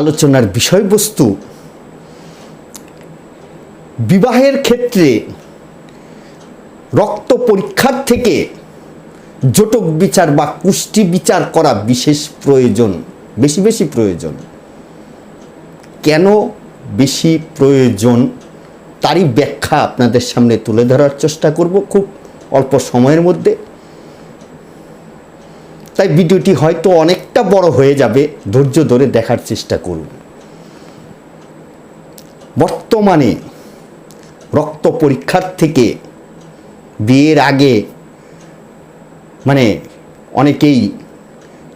আলোচনার বিষয়বস্তু বিবাহের ক্ষেত্রে রক্ত পরীক্ষার থেকে জটক বিচার বা কুষ্টি বিচার করা বিশেষ প্রয়োজন, বেশি বেশি প্রয়োজন। কেন বেশি প্রয়োজন? তারই ব্যাখ্যা আপনাদের সামনে তুলে ধরার চেষ্টা করব খুব অল্প সময়ের মধ্যে। তাই ভিডিওটি হয়তো অনেকটা বড় হয়ে যাবে। ধৈর্য ধরে দেখার চেষ্টা করুন। বর্তমানে রক্ত পরীক্ষার থেকে বিয়ের আগে মানে অনেকেই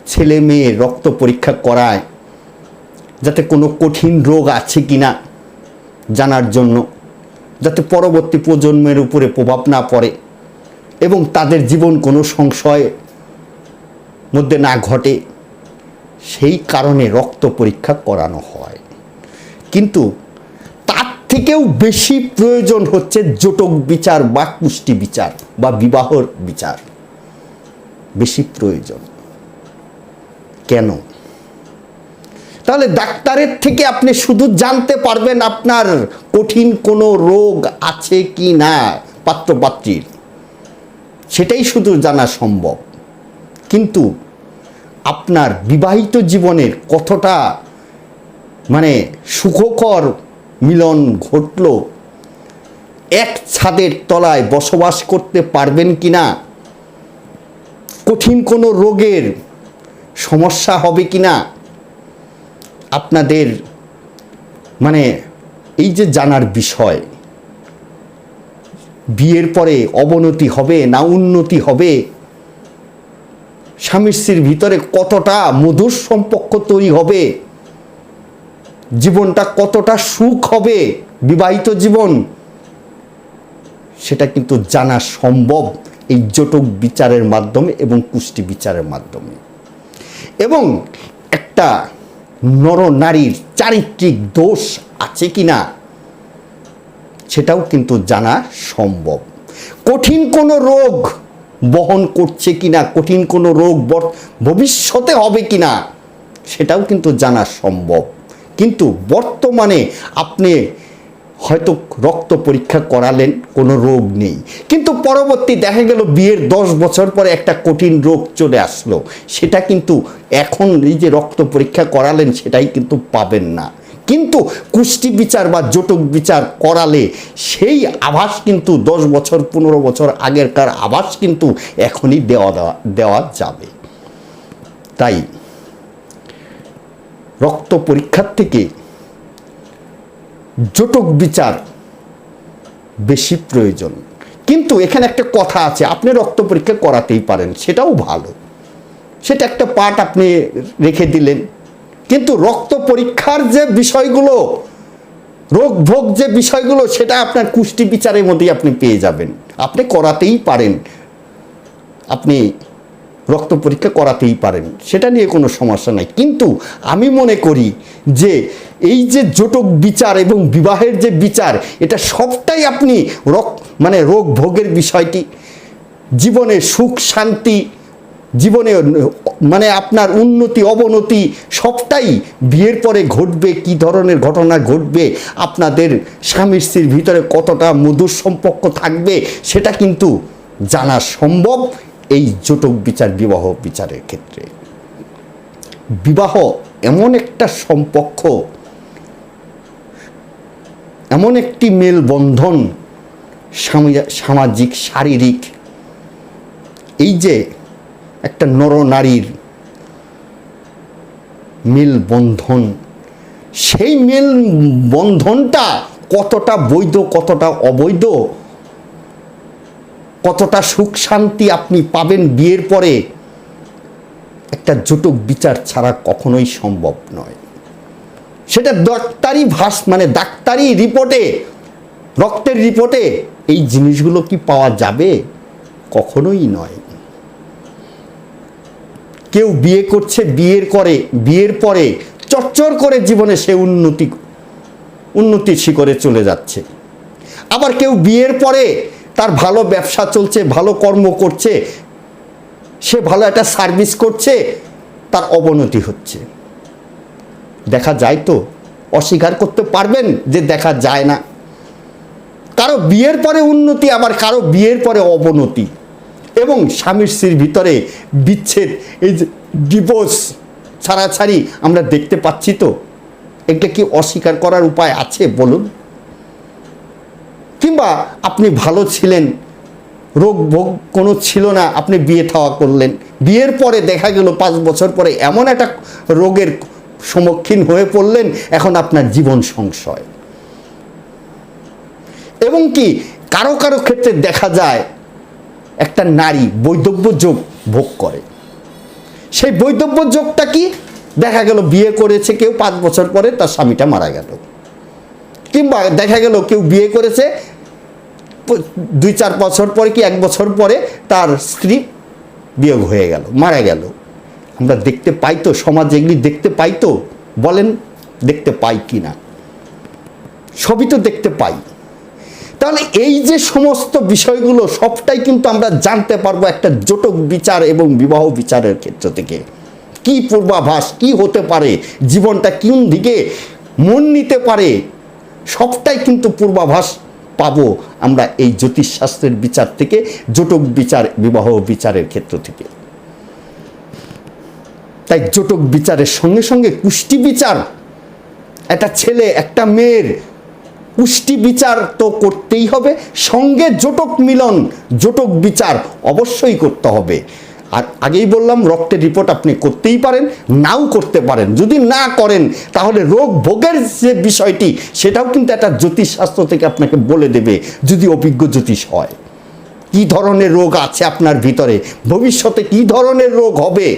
ছেলে মেয়ে রক্ত পরীক্ষা করায় যাতে কোনো কঠিন রোগ আছে কি না জানার জন্য, যাতে পরবর্তী প্রজন্মের উপরে প্রভাব না পড়ে এবং তাদের জীবন কোনো সংশয় মধ্যে না ঘটে, সেই কারণে রক্ত পরীক্ষা করানো হয়। কিন্তু তার থেকেও বেশি প্রয়োজন হচ্ছে জোটক বিচার বা কুষ্টি বিচার বা বিবাহর বিচার। বেশি প্রয়োজন। কেন? তাহলে ডাক্তারের থেকে আপনি শুধু জানতে পারবেন আপনার কঠিন কোনো রোগ আছে কি না, পাত্রপাত্রীর। সেটাই শুধু জানা সম্ভব। কিন্তু আপনার বিবাহিত জীবনের কতটা মানে সুখকর মিলন ঘটল, এক ছাদের তলায় বসবাস করতে পারবেন কি না কঠিন কোনো রোগের সমস্যা হবে কি না আপনাদের মানে এই যে জানার বিষয়, বিয়ের পরে অবনতি হবে না উন্নতি হবে? স্বামী স্ত্রীর ভিতরে কতটা মধুর সম্পর্ক তৈরি হবে? জীবনটা কতটা সুখ হবে? বিবাহিত জীবন? সেটা কিন্তু জানা সম্ভব এই জটক বিচারের মাধ্যমে এবং কুষ্টি বিচারের মাধ্যমে। এবং একটা নর নারীর চারিত্রিক দোষ আছে কি না সেটাও কিন্তু জানা সম্ভব। কঠিন কোনো রোগ বহন করছে কি না কঠিন কোনো রোগ ভবিষ্যতে হবে কি না সেটাও কিন্তু জানা সম্ভব। কিন্তু বর্তমানে আপনি হয়তো রক্ত পরীক্ষা করালেন, কোনো রোগ নেই। কিন্তু পরবর্তী দেখা গেল বিয়ের দশ বছর পরে একটা কঠিন রোগ চলে আসলো। সেটা কিন্তু এখন এই যে রক্ত পরীক্ষা করালেন, সেটাই কিন্তু পাবেন না। কিন্তু কুষ্টি বিচার বা জটক বিচার করালে সেই আভাস কিন্তু দশ বছর, পনেরো বছর আগেরকার আভাস কিন্তু এখনই দেওয়া দেওয়া দেওয়া যাবে। তাই রক্ত পরীক্ষার থেকে জটক বিচার বেশি প্রয়োজন। কিন্তু এখানে একটা কথা আছে, আপনি রক্ত পরীক্ষা করাতেই পারেন, সেটাও ভালো। সেটা একটা পার্ট আপনি রেখে দিলেন কিন্তু রক্ত পরীক্ষার যে বিষয়গুলো, রোগ ভোগ যে বিষয়গুলো, সেটা আপনার কুষ্টি বিচারের মধ্যেই আপনি পেয়ে যাবেন। আপনি করাতেই পারেন। আপনি রক্ত পরীক্ষা করাতেই পারেন। সেটা নিয়ে কোনো সমস্যা নাই। কিন্তু আমি মনে করি যে এই যে জটক বিচার এবং বিবাহের যে বিচার, এটা সবটাই আপনি রক মানে রোগ ভোগের বিষয়টি, জীবনে সুখ, শান্তি জীবনে মানে আপনার উন্নতি, অবনতি সবটাই বিয়ের পরে ঘটবে, কি ধরনের ঘটনা ঘটবে, আপনাদের স্বামী স্ত্রীর ভিতরে কতটা মধুর সম্পর্ক থাকবে, সেটা কিন্তু জানা সম্ভব এই জটক বিচার, বিবাহ বিচারের ক্ষেত্রে। বিবাহ এমন একটা সম্পর্ক, এমন একটি মেলবন্ধন সামাজিক, শারীরিক, এই যে একটা নর নারীর মেল বন্ধন। সেই মেল বন্ধনটা কতটা বৈধ, কতটা অবৈধ, কতটা সুখ শান্তি আপনি পাবেন বিয়ের পরে, একটা জটক বিচার ছাড়া কখনোই সম্ভব নয়। সেটা ডাক্তারি ভাস মানে ডাক্তারি রিপোর্টে, রক্তের রিপোর্টে এই জিনিসগুলো কি পাওয়া যাবে? কখনোই নয়। কেউ বিয়ে করছে বিয়ের করে, বিয়ের পরে চচ্চর করে জীবনে সে উন্নতি, উন্নতির শিখরে চলে যাচ্ছে। আবার কেউ বিয়ের পরে তার ভালো ব্যবসা চলছে, ভালো কর্ম করছে, সে ভালো একটা সার্ভিস করছে, তার অবনতি হচ্ছে। দেখা যায় তো, অস্বীকার করতে পারবেন যে দেখা যায় না। কারও বিয়ের পরে উন্নতি, আবার কারও বিয়ের পরে অবনতি। এবং স্বামীর স্ত্রীর ভিতরে বিচ্ছেদ, এই যে ডিভোর্স ছাড়াছাড়ি আমরা দেখতে পাচ্ছি তো। এটা কি অস্বীকার করার উপায় আছে বলুন? কিংবা আপনি ভালো ছিলেন, রোগ ভোগ কোনো ছিল না, আপনি বিয়ে থাওয়া করলেন। বিয়ের পরে দেখা গেল পাঁচ বছর পরে এমন একটা রোগের সম্মুখীন হয়ে পড়লেন, এখন আপনার জীবন সংশয়। এবং কি, কারও কারও ক্ষেত্রে দেখা যায় একটা নারী বৈধব্য যোগ ভোগ করে। সেই বৈধব্য যোগটা কি? দেখা গেল বিয়ে করেছে, কেউ পাঁচ বছর পরে তার স্বামীটা মারা গেল। কিংবা দেখা গেল কেউ বিয়ে করেছে, দুই চার বছর পরে কি এক বছর পরে তার স্ত্রী বিয়োগ হয়ে গেল, মারা গেল। আমরা দেখতে পাই তো, সমাজ এগুলি দেখতে পাই তো, বলেন দেখতে পাই কি না সবই তো দেখতে পাই। তাহলে এই যে সমস্ত বিষয়গুলো সবটাই কিন্তু আমরা জানতে পারব একটা জটক বিচার এবং বিবাহ বিচারের ক্ষেত্র থেকে। কি পূর্বাভাস, কি হতে পারে, জীবনটা কোন দিকে মন নিতে পারে, সবটাই কিন্তু পূর্বাভাস পাবো আমরা এই জ্যোতিষশাস্ত্রের বিচার থেকে, জটক বিচার, বিবাহ বিচারের ক্ষেত্র থেকে। তাই জটক বিচারের সঙ্গে সঙ্গে কুষ্টি বিচার, একটা ছেলে, একটা মেয়ের পুষ্টি বিচার তো করতেই হবে, সঙ্গে জোটক মিলন, জোটক বিচার অবশ্যই করতে হবে। আর আগেই বললাম, রক্তের রিপোর্ট আপনি করতেই পারেন, নাও করতে পারেন। যদি না করেন, তাহলে রোগ ভোগের যে বিষয়টি, সেটাও কিন্তু একটা জ্যোতিষশাস্ত্র থেকে আপনাকে বলে দেবে, যদি অভিজ্ঞ জ্যোতিষ হয়। কি ধরনের রোগ আছে আপনার ভিতরে? ভবিষ্যতে কি ধরনের রোগ হবে?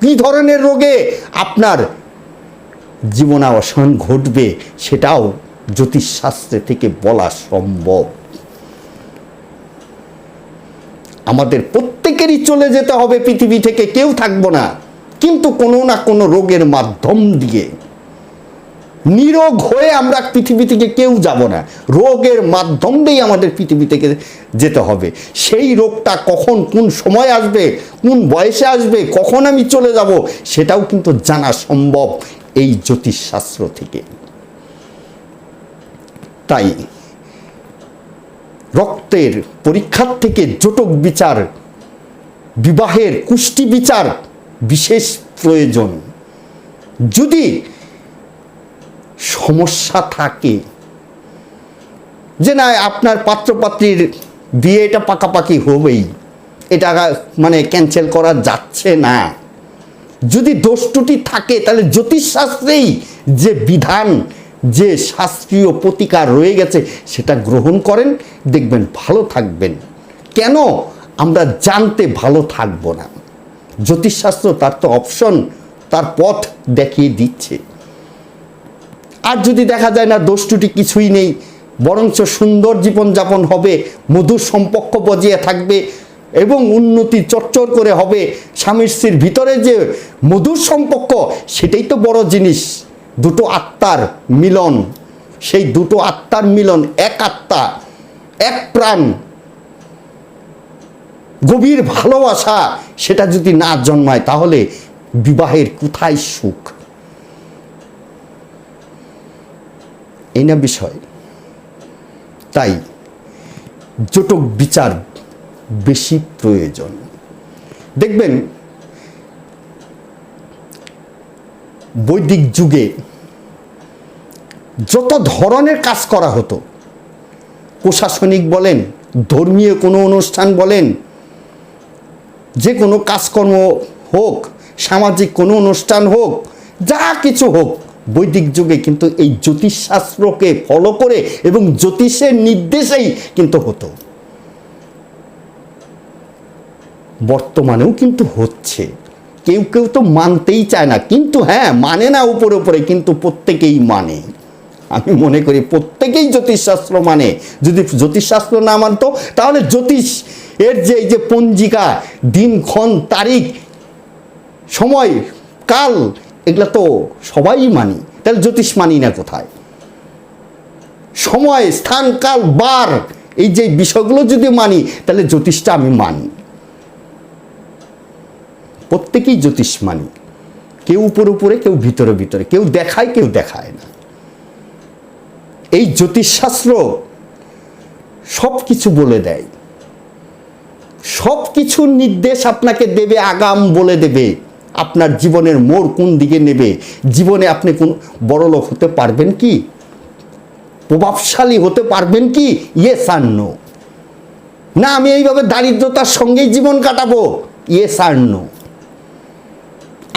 কি ধরনের রোগে আপনার জীবনাবসান ঘটবে? সেটাও জ্যোতিষশাস্ত্রে থেকে বলা সম্ভব। আমাদের প্রত্যেকেরই চলে যেতে হবে পৃথিবী থেকে, কেউ থাকব না। কিন্তু কোনো না কোনো রোগের মাধ্যম দিয়ে। নিরোগ হয়ে আমরা পৃথিবী থেকে কেউ যাব না। রোগের মাধ্যম দিয়েই আমাদের পৃথিবী থেকে যেতে হবে। সেই রোগটা কখন কোন সময় আসবে, কোন বয়সে আসবে, কখন আমি চলে যাব, সেটাও কিন্তু জানা সম্ভব এই জ্যোতিষশাস্ত্র থেকে। তাই রক্তের পরীক্ষার থেকে জটক বিচার, বিবাহের কুষ্টি বিচার বিশেষ প্রয়োজন। যদি সমস্যা থাকে, যে না, আপনার পাত্রপাত্রীর বিয়ে এটা পাকাপাকি হবেই, এটা মানে ক্যান্সেল করা যাচ্ছে না। যদি দোষ থাকে, তাহলে জ্যোতিষশাস্ত্রেই যে বিধান যে শাস্ত্রীয় প্রতিকার রয়ে গেছে সেটা গ্রহণ করেন, দেখবেন ভালো থাকবেন। কেন? আমরা জানতে ভালো থাকব না। জ্যোতিষশাস্ত্র তার তো অপশন, তার পথ দেখিয়ে দিচ্ছে। আর যদি দেখা যায় না, দোষ ত্রুটি কিছুই নেই, বরঞ্চ সুন্দর জীবনযাপন হবে, মধুর সম্পর্ক বজিয়ে থাকবে এবং উন্নতি চচ্চর করে হবে। স্বামী স্ত্রীর ভিতরে যে মধুর সম্পর্ক, সেটাই তো বড় জিনিস। দুটো আত্মার মিলন, সেই দুটো আত্মার মিলন এক আত্মা, এক প্রাণ। গভীর ভালোবাসা সেটা যদি না জন্মায় তাহলে বিবাহের কোথায় সুখ? এই না বিষয়। তাই জটক বিচার বেশি প্রয়োজন। দেখবেন বৈদিক যুগে যত ধরনের কাজ করা হতো, প্রশাসনিক বলেন, ধর্মীয় কোনো অনুষ্ঠান বলেন, যে কোনো কাজকর্ম হোক, সামাজিক কোনো অনুষ্ঠান হোক, যা কিছু হোক, বৈদিক যুগে কিন্তু এই জ্যোতিষশাস্ত্রকে ফলো করে এবং জ্যোতিষের নির্দেশেই কিন্তু হতো। বর্তমানেও কিন্তু হচ্ছে। কেউ কেউ তো মানতেই চায় না। কিন্তু হ্যাঁ মানে না উপরে উপরে, কিন্তু প্রত্যেকেই মানে। আমি মনে করি প্রত্যেকেই জ্যোতিষশাস্ত্র মানে। যদি জ্যোতিষশাস্ত্র না মানতো, তাহলে জ্যোতিষ এর যে, এই যে পঞ্জিকা দিনক্ষণ তারিখ, সময়, কাল, এগুলো তো সবাই মানি। তাহলে জ্যোতিষ মানি না কোথায়? সময়, স্থান, কাল, বার, এই যে বিষয়গুলো যদি মানি, তাহলে জ্যোতিষটা আমি মানি। প্রত্যেকেই জ্যোতিষ মানি কেউ উপরে উপরে, কেউ ভিতরে ভিতরে। কেউ দেখায় কেউ দেখায় না। এই জ্যোতিষশাস্ত্র সব কিছু বলে দেয়। সব কিছু নির্দেশ আপনাকে দেবে, আগাম বলে দেবে। আপনার জীবনের মোড় কোন দিকে নেবে? জীবনে আপনি কোন বড় লোক হতে পারবেন কি? প্রভাবশালী হতে পারবেন কি? ইয়ে আর নো না, আমি এইভাবে দারিদ্রতার সঙ্গেই জীবন কাটাবো? ইয়ে আর নো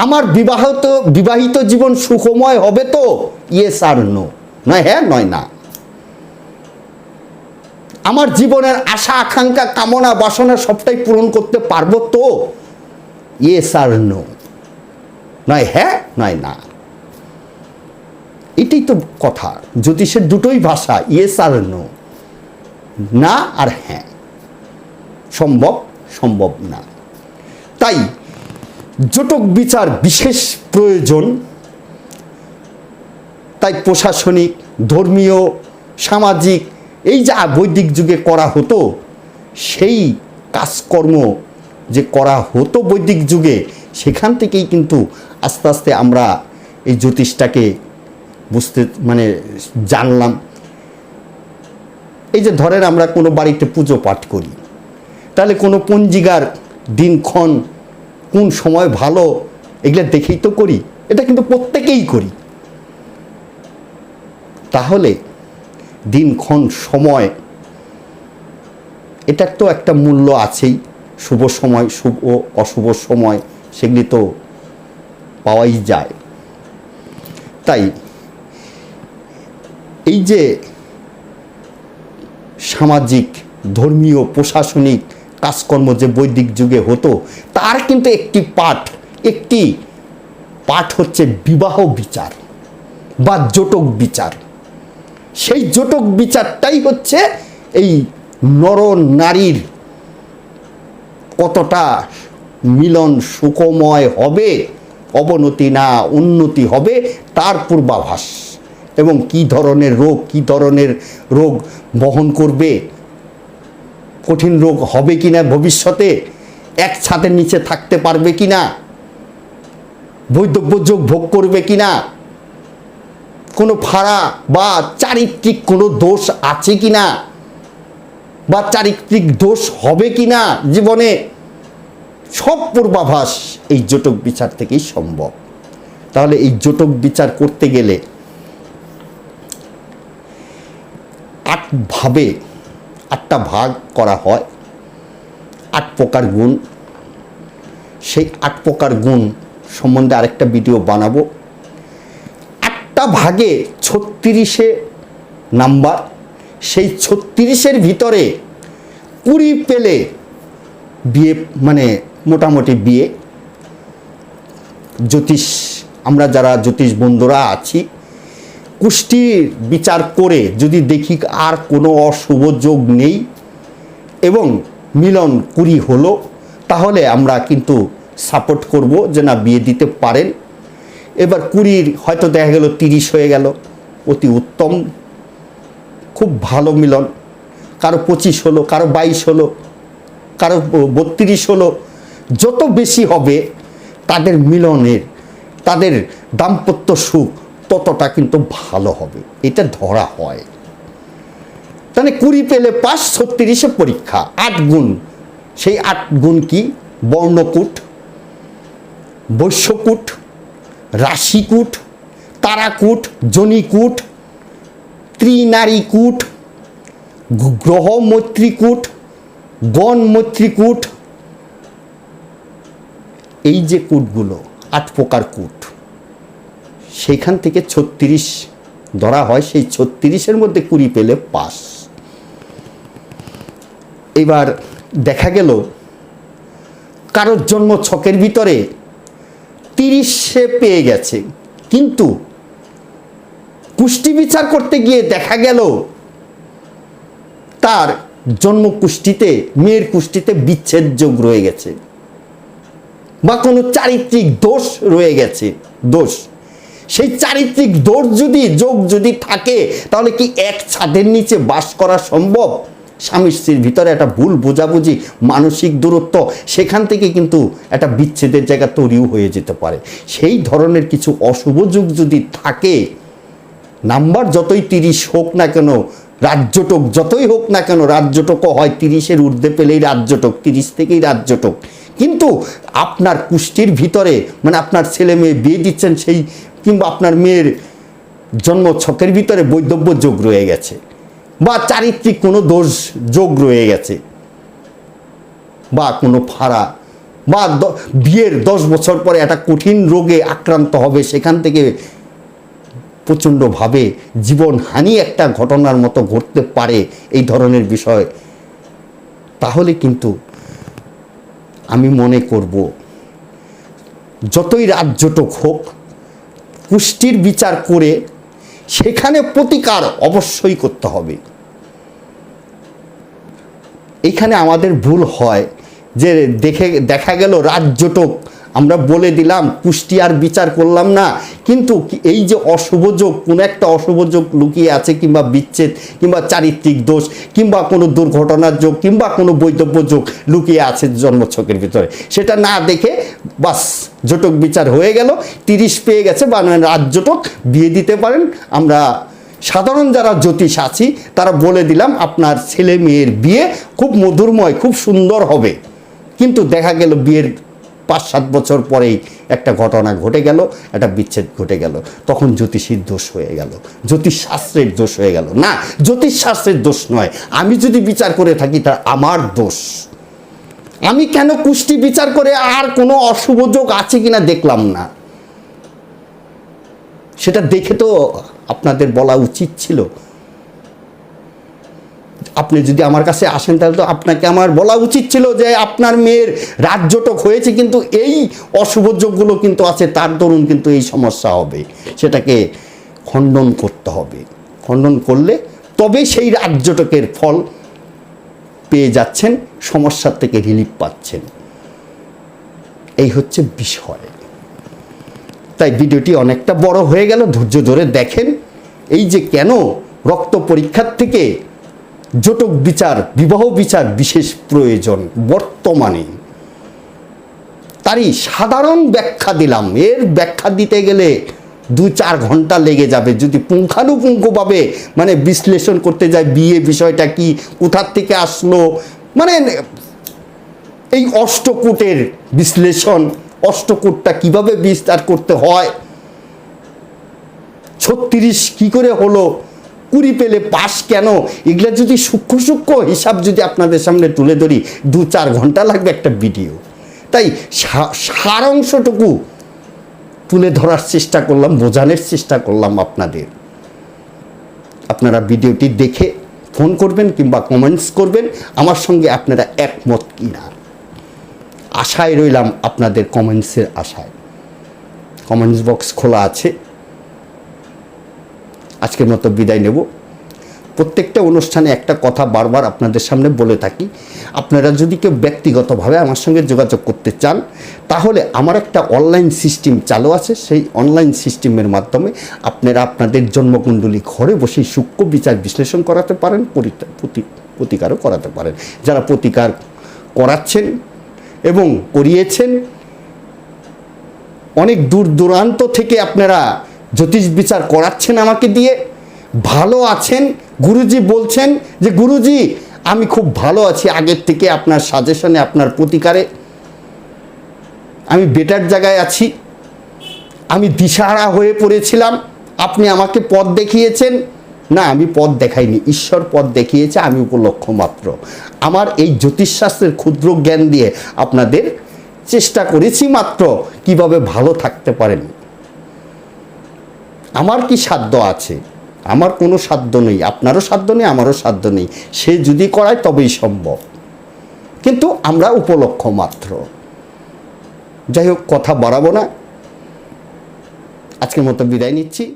আমার বিবাহিত বিবাহিত জীবন সুখময় হবে তো? ইয়ে আর নো নয় হ্যাঁ নয় না। আমার জীবনের আশা, আকাঙ্ক্ষা, কামনা, বাসনা সবটাই পূরণ করতে পারব তো? ইয়েস আর নো নয় হ্যাঁ নয় না। এটাই তো কথা। জ্যোতিষের দুটোই ভাষা ইয়েস আর নো না আর হ্যাঁ। সম্ভব সম্ভব না। তাই জটক বিচার বিশেষ প্রয়োজন, তাই প্রশাসনিক, ধর্মীয়, সামাজিক, এই যা বৈদিক যুগে করা হতো, সেই কাজকর্ম যে করা হতো বৈদিক যুগে, সেখান থেকেই কিন্তু আস্তে আস্তে আমরা এই জ্যোতিষটাকে বুঝতে মানে জানলাম। এই যে ধরেন আমরা কোনো বাড়িতে পুজো পাঠ করি, তাহলে কোনো পঞ্জিকার দিনক্ষণ কোন সময় ভালো, এগুলো দেখেই তো করি। এটা কিন্তু প্রত্যেকেই করি। তাহলে দিনক্ষণ সময়, এটার তো একটা মূল্য আছেই। শুভ সময়, শুভ অশুভ সময়, সেগুলি তো পাওয়াই যায়। তাই এই যে সামাজিক, ধর্মীয়, প্রশাসনিক কাজকর্ম যে বৈদিক যুগে হতো, তার কিন্তু একটি পাঠ একটি পাঠ হচ্ছে বিবাহ বিচার বা জটক বিচার। সেই জটক বিচারটাই হচ্ছে এই নর নারীর কতটা মিলন সুখময় হবে, অবনতি না উন্নতি হবে, তার পূর্বাভাস। এবং কি ধরনের রোগ, কি ধরনের রোগ বহন করবে কঠিন রোগ হবে কি না ভবিষ্যতে, এক ছাদের নিচে থাকতে পারবে কি না বৈধব্য যোগ ভোগ করবে কি না কোনো ফাড়া বা চারিত্রিক কোনো দোষ আছে কি না বা চারিত্রিক দোষ হবে কি না জীবনে, সব পূর্বাভাস এই জটক বিচার থেকেই সম্ভব। তাহলে এই জটক বিচার করতে গেলে আট ভাবে আটটা ভাগ করা হয়, আট প্রকার গুণ। সেই আট প্রকার গুণ সম্বন্ধে আরেকটা ভিডিও বানাবো। আটটা ভাগে ছত্রিশে নাম্বার, সেই ছত্রিশের ভিতরে কুড়ি পেলে বিয়ে মানে মোটামুটি বিয়ে। জ্যোতিষ, আমরা যারা জ্যোতিষ বন্ধুরা আছি কুষ্টি বিচার করে যদি দেখি আর কোনো অশুভ যোগ নেই এবং মিলন কুড়ি হলো, তাহলে আমরা কিন্তু সাপোর্ট করব যে না বিয়ে দিতে পারেন। এবার কুড়ির হয়তো দেখা গেল তিরিশ হয়ে গেল, অতি উত্তম। খুব ভালো মিলন। কারও পঁচিশ হলো, কারও বাইশ হলো, কারও বত্রিশ হলো, যত বেশি হবে, তাদের মিলনের, তাদের দাম্পত্য সুখ ততটা কিন্তু ভালো হবে। এটা ধরা হয়। তাহলে কুড়ি পেলে পাস ছত্রিশে পরীক্ষা। আট গুণ। সেই আট গুণ কি? বর্ণকূট, বৈশ্যকূট, রাশিকূট, তারাকূট, জনিকূট, ত্রিনারীকূট গ্রহ মৈত্রীকূট গণ মৈত্রীকূট এই যে কূটগুলো, আট প্রকার কূট। সেইখান থেকে ছত্রিশ ধরা হয়, সেই ছত্রিশের মধ্যে কুড়ি পেলে পাস। এবার দেখা গেল, কারোর জন্ম ছকের ভিতরে তিরিশে পেয়ে গেছে। কিন্তু কুষ্টি বিচার করতে গিয়ে দেখা গেল, তার জন্ম কুষ্টিতে, মেয়ের কুষ্টিতে বিচ্ছেদ যোগ রয়ে গেছে। বা কোনো চারিত্রিক দোষ রয়ে গেছে, দোষ। সেই চারিত্রিক দোষ যদি, যোগ যদি থাকে, তাহলে কি এক ছাদের নিচে বাস করা সম্ভব? স্বামী স্ত্রীর ভিতরে একটা ভুল বোঝাবুঝি, মানসিক দূরত্ব, সেখান থেকে কিন্তু একটা বিচ্ছেদের জায়গা তৈরিও হয়ে যেতে পারে। সেই ধরনের কিছু অশুভ যুগ যদি থাকে, নাম্বার যতই তিরিশ হোক না কেন, রাজ্যটক যতই হোক না কেন, রাজ্যটকও হয়, তিরিশের ঊর্ধ্বে পেলেই রাজ্যটক, তিরিশ থেকেই রাজ্যটক। কিন্তু আপনার কুষ্টির ভিতরে মানে আপনার ছেলে মেয়ে বিয়ে দিচ্ছেন সেই কিংবা আপনার মেয়ের জন্ম ছকের ভিতরে বৈধব্য যোগ রয়ে গেছে বা চারিত্রিক কোনো দোষ যোগ রয়ে গেছে বা কোনো ফাড়া বা বিয়ের দশ বছর পরে একটা কঠিন রোগে আক্রান্ত হবে, সেখান থেকে প্রচণ্ডভাবে জীবনহানি একটা ঘটনার মতো ঘটতে পারে এই ধরনের বিষয়। তাহলে কিন্তু আমি মনে করব, যতই রাজ্যটক হোক পুষ্টির বিচার করে সেখানে প্রতিকার অবশ্যই করতে হবে। এখানে আমাদের ভুল হয় যে দেখে, দেখা গেল রাজ্যটক আমরা বলে দিলাম পুষ্টি আর বিচার করলাম না। কিন্তু এই যে অশুভ যোগ, কোনো একটা অশুভ যোগ লুকিয়ে আছে কিংবা বিচ্ছেদ, কিংবা চারিত্রিক দোষ, কিংবা কোনো দুর্ঘটনার যোগ, কিংবা কোনো বৈধব্য যোগ লুকিয়ে আছে জন্মছকের ভিতরে, সেটা না দেখে বাস জটক বিচার হয়ে গেল, তিরিশ পেয়ে গেছে বা রাজ্যটক বিয়ে দিতে পারেন। আমরা সাধারণ যারা জ্যোতিষ আছি, তারা বলে দিলাম, আপনার ছেলে মেয়ের বিয়ে খুব মধুরময়, খুব সুন্দর হবে। কিন্তু দেখা গেল বিয়ের পাঁচ সাত বছর পরেই একটা ঘটনা ঘটে গেল, একটা বিচ্ছেদ ঘটে গেল। তখন জ্যোতিষীর দোষ হয়ে গেল জ্যোতিষ শাস্ত্রের দোষ হয়ে গেল। না জ্যোতিষ শাস্ত্রের দোষ নয়। আমি যদি বিচার করে থাকি তা আমার দোষ। আমি কেন কুষ্টি বিচার করে আর কোনো অশুভ যোগ আছে কিনা দেখলাম না। সেটা দেখে তো আপনাদের বলা উচিত ছিল। আপনি যদি আমার কাছে আসেন, তাহলে তো আপনাকে আমার বলা উচিত ছিল যে আপনার মেয়ের রাজ্যটক হয়েছে, কিন্তু এই অশুভ যোগগুলো কিন্তু আছে, তার দরুন কিন্তু এই সমস্যা হবে। সেটাকে খণ্ডন করতে হবে। খণ্ডন করলে তবে সেই রাজ্যটকের ফল পেয়ে যাচ্ছেন, সমস্যার থেকে রিলিফ পাচ্ছেন। এই হচ্ছে বিষয়। তাই ভিডিওটি অনেকটা বড় হয়ে গেল, ধৈর্য ধরে দেখেন। এই যে কেন রক্ত পরীক্ষার থেকে জটক বিচার, বিবাহ বিচার বিশেষ প্রয়োজন বর্তমানে। তারই সাধারণ ব্যাখ্যা দিলাম। এর ব্যাখ্যা দিতে গেলে দু চার ঘণ্টা লেগে যাবে। যদি পুঙ্খানুপুঙ্খভাবে মানে বিশ্লেষণ করতে যায় বিয়ে বিষয়টা কি, কোথার থেকে আসলো মানে এই অষ্টকূটের বিশ্লেষণ, অষ্টকূটটা কীভাবে বিস্তার করতে হয়, ছত্রিশ কি করে হলো কুড়ি পেলে পাস কেন? এগুলা যদি সূক্ষ্ম সূক্ষ্ম হিসাব যদি আপনাদের সামনে তুলে ধরি, দু চার ঘণ্টা লাগবে একটা ভিডিও তাই সা- সার অংশটুকু তুলে ধরার চেষ্টা করলাম, বোঝানোর চেষ্টা করলাম আপনাদের। আপনারা ভিডিওটি দেখে ফোন করবেন কিংবা কমেন্টস করবেন, আমার সঙ্গে আপনারা একমত কিনা? আশায় রইলাম আপনাদের কমেন্টসের আশায়। কমেন্টস বক্স খোলা আছে। আজকের মতো বিদায় নেব। প্রত্যেকটা অনুষ্ঠানে একটা কথা বারবার আপনাদের সামনে বলে থাকি। আপনারা যদি কেউ ব্যক্তিগতভাবে আমার সঙ্গে যোগাযোগ করতে চান, তাহলে আমার একটা অনলাইন সিস্টেম চালু আছে। সেই অনলাইন সিস্টেমের মাধ্যমে আপনারা আপনাদের জন্মকুণ্ডলী ঘরে বসেই সূক্ষ্ম বিচার বিশ্লেষণ করাতে পারেন, প্রতি- প্রতিকারও করাতে পারেন। যারা প্রতিকার করাচ্ছেন এবং করিয়েছেন, অনেক দূর দূরান্ত থেকে আপনারা জ্যোতিষ বিচার করাচ্ছেন আমাকে দিয়ে, ভালো আছেন, গুরুজি বলছেন যে, গুরুজি, আমি খুব ভালো আছি, আগের থেকে আপনার সাজেশনে আপনার প্রতিকারে। আমি বেটার জায়গায় আছি। আমি দিশাহারা হয়ে পড়েছিলাম। আপনি আমাকে পথ দেখিয়েছেন। না, আমি পথ দেখাইনি। ঈশ্বর পথ দেখিয়েছে, আমি উপলক্ষ মাত্র। আমার এই জ্যোতিষশাস্ত্রের ক্ষুদ্র জ্ঞান দিয়ে আপনাদের চেষ্টা করেছি মাত্র কীভাবে ভালো থাকতে পারেন। আমার কি সাধ্য আছে? আমার কোনো সাধ্য নেই। আপনারও সাধ্য নেই, আমারও সাধ্য নেই। সে যদি করায় তবেই সম্ভব। কিন্তু আমরা উপলক্ষ মাত্র। যাই হোক, কথা বাড়াবো না। আজকের মতো বিদায় নিচ্ছি।